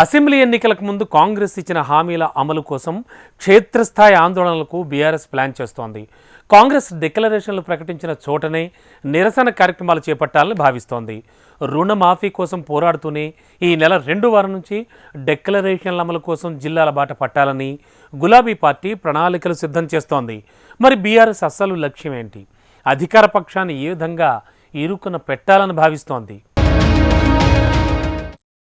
Assembly ఎన్నికలకు ముందు కాంగ్రెస్ ఇచ్చిన హామీల అమలు కోసం క్షేత్రస్థాయి ఆందోళనలకు బీఆర్ఎస్ ప్లాన్ చేస్తోంది. కాంగ్రెస్ డిక్లరేషన్లు ప్రకటించిన చోటనే నిరసన కార్యక్రమాలు చేపట్టాలని భావిస్తోంది. రుణమాఫీ కోసం పోరాడుతూనే ఈ నెల రెండు వారం నుంచి డిక్లరేషన్ల అమలు కోసం జిల్లాల బాట పట్టాలని గులాబీ పార్టీ ప్రణాళికలు సిద్ధం చేస్తోంది. మరి బీఆర్ఎస్ అస్సలు లక్ష్యం ఏంటి? అధికార పక్షాన్ని ఏ విధంగా ఇరుకున పెట్టాలని భావిస్తోంది?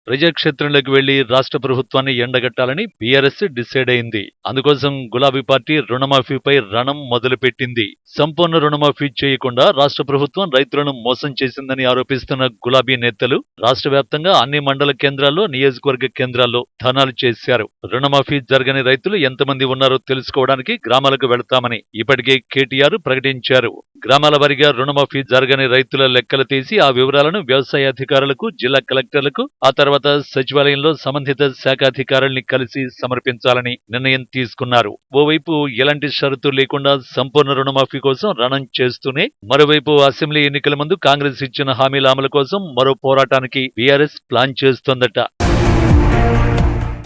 ప్రజాక్షేత్రంలోకి వెళ్ళి రాష్ట్ర ప్రభుత్వాన్ని ఎండగట్టాలని బీఆర్ఎస్ డిసైడ్ అయింది. అందుకోసం గులాబీ పార్టీ రుణమాఫీపై రణం మొదలుపెట్టింది. సంపూర్ణ రుణమాఫీ చేయకుండా రాష్ట్ర ప్రభుత్వం రైతులను మోసం చేసిందని ఆరోపిస్తున్న గులాబీ నేతలు రాష్ట్ర వ్యాప్తంగా అన్ని మండల కేంద్రాల్లో నియోజకవర్గ కేంద్రాల్లో ధర్నాలు చేశారు. రుణమాఫీ జరగని రైతులు ఎంతమంది ఉన్నారో తెలుసుకోవడానికి గ్రామాలకు వెళతామని ఇప్పటికే కేటీఆర్ ప్రకటించారు. గ్రామాల వారీగా రుణమాఫీ జరగని రైతుల లెక్కలు తీసి ఆ వివరాలను వ్యవసాయ అధికారులకు జిల్లా కలెక్టర్లకు ఆ తర్వాత సచివాలయంలో సంబంధిత శాఖాధికారుల్ని కలిసి సమర్పించాలని నిర్ణయం తీసుకున్నారు. ఓవైపు ఎలాంటి షరతు లేకుండా సంపూర్ణ రుణమాఫీ కోసం రణం చేస్తూనే మరోవైపు అసెంబ్లీ ఎన్నికల ముందు కాంగ్రెస్ ఇచ్చిన హామీల అమలు కోసం మరో పోరాటానికి బీఆర్ఎస్ ప్లాన్ చేస్తోందట.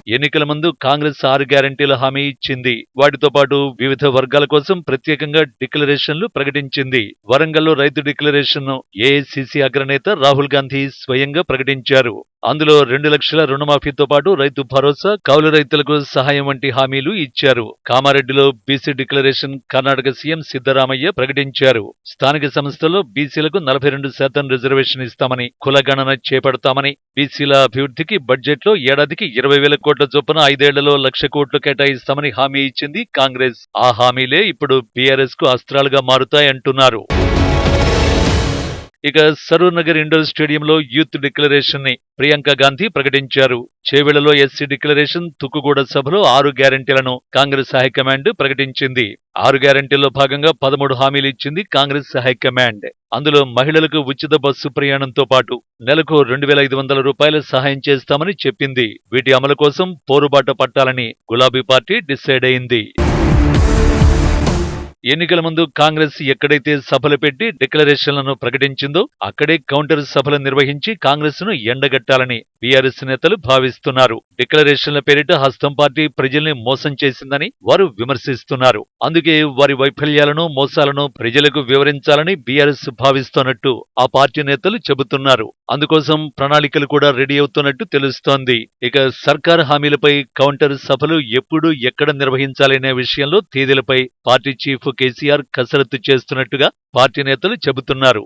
ఎన్నికల ముందు కాంగ్రెస్ ఆరు గ్యారంటీల హామీ ఇచ్చింది. వాటితో పాటు వివిధ వర్గాల కోసం ప్రత్యేకంగా డిక్లరేషన్లు ప్రకటించింది. వరంగల్లో రైతు డిక్లరేషన్ ఏఐసిసి అగ్రనేత రాహుల్ గాంధీ స్వయంగా ప్రకటించారు. అందులో రెండు లక్షల రుణమాఫీతో పాటు రైతు భరోసా కౌలు రైతులకు సహాయం వంటి హామీలు ఇచ్చారు. కామారెడ్డిలో BC declaration Karnataka CM Siddaramaiah ప్రకటించారు. స్థానిక సంస్థల్లో బీసీలకు నలభై రెండు శాతం రిజర్వేషన్ ఇస్తామని కులగణన చేపడతామని బీసీల అభివృద్ధికి బడ్జెట్లో ఏడాదికి ఇరవై వేల కోట్ల చొప్పున ఐదేళ్ళలో లక్ష కోట్లు కేటాయిస్తామని హామీ ఇచ్చింది కాంగ్రెస్. ఆ హామీలే ఇప్పుడు బీఆర్ఎస్కు అస్త్రాలుగా మారుతాయంటున్నారు. ఇక సరూర్ నగర్ ఇండోర్ స్టేడియంలో యూత్ డిక్లరేషన్ని ప్రియాంక గాంధీ ప్రకటించారు. చేవెళ్ళలో ఎస్సీ డిక్లరేషన్ తుక్కుగూడ సభలో ఆరు గ్యారంటీలను కాంగ్రెస్ హైకమాండ్ ప్రకటించింది. ఆరు గ్యారంటీల్లో భాగంగా పదమూడు హామీలు ఇచ్చింది కాంగ్రెస్ హైకమాండ్ అందులో మహిళలకు ఉచిత బస్సు ప్రయాణంతో పాటు నెలకు రెండు వేల ఐదు వందల రూపాయల సహాయం చేస్తామని చెప్పింది. వీటి అమలు కోసం పోరుబాట పట్టాలని గులాబీ పార్టీ డిసైడ్ అయింది. ఎన్నికల ముందు కాంగ్రెస్ ఎక్కడైతే సభలు పెట్టి డిక్లరేషన్లను ప్రకటించిందో అక్కడే కౌంటర్ సభలు నిర్వహించి కాంగ్రెస్ను ఎండగట్టాలని బీఆర్ఎస్ నేతలు భావిస్తున్నారు. డిక్లరేషన్ల పేరిట హస్తం పార్టీ ప్రజల్ని మోసం చేసిందని వారు విమర్శిస్తున్నారు. అందుకే వారి వైఫల్యాలను మోసాలను ప్రజలకు వివరించాలని బీఆర్ఎస్ భావిస్తున్నట్టు ఆ పార్టీ నేతలు చెబుతున్నారు. అందుకోసం ప్రణాళికలు కూడా రెడీ అవుతున్నట్టు తెలుస్తోంది. ఇక సర్కార్ హామీలపై కౌంటర్ సభలు ఎప్పుడు ఎక్కడ నిర్వహించాలనే విషయంలో తేదీలపై పార్టీ చీఫ్ కేసీఆర్ కసరత్తు చేస్తున్నట్టుగా పార్టీ నేతలు చెబుతున్నారు.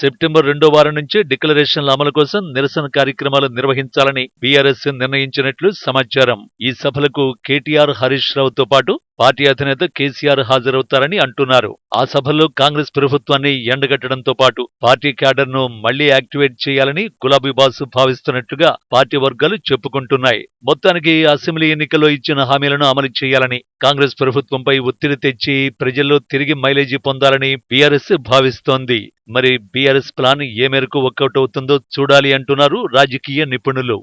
సెప్టెంబర్ రెండో వారం నుంచి డిక్లరేషన్ల అమలు కోసం నిరసన కార్యక్రమాలు నిర్వహించాలని బీఆర్ఎస్ నిర్ణయించినట్లు సమాచారం. ఈ సభలకు కేటీఆర్ హరీష్ రావుతో పాటు పార్టీ అధినేత కేసీఆర్ హాజరవుతారని అంటున్నారు. ఆ సభల్లో కాంగ్రెస్ ప్రభుత్వాన్ని ఎండగట్టడంతో పాటు పార్టీ క్యాడర్ను మళ్ళీ యాక్టివేట్ చేయాలని గులాబీ బాసు భావిస్తున్నట్టుగా పార్టీ వర్గాలు చెప్పుకుంటున్నాయి. మొత్తానికి అసెంబ్లీ ఎన్నికల్లో ఇచ్చిన హామీలను అమలు చేయాలని కాంగ్రెస్ ప్రభుత్వంపై ఒత్తిడి తెచ్చి ప్రజల్లో తిరిగి మైలేజీ పొందాలని బీఆర్ఎస్ భావిస్తోంది. మరి టీఆర్ఎస్ ప్లాన్ ఏ మేరకు వర్కౌట్ అవుతుందో చూడాలి అంటున్నారు రాజకీయ నిపుణులు.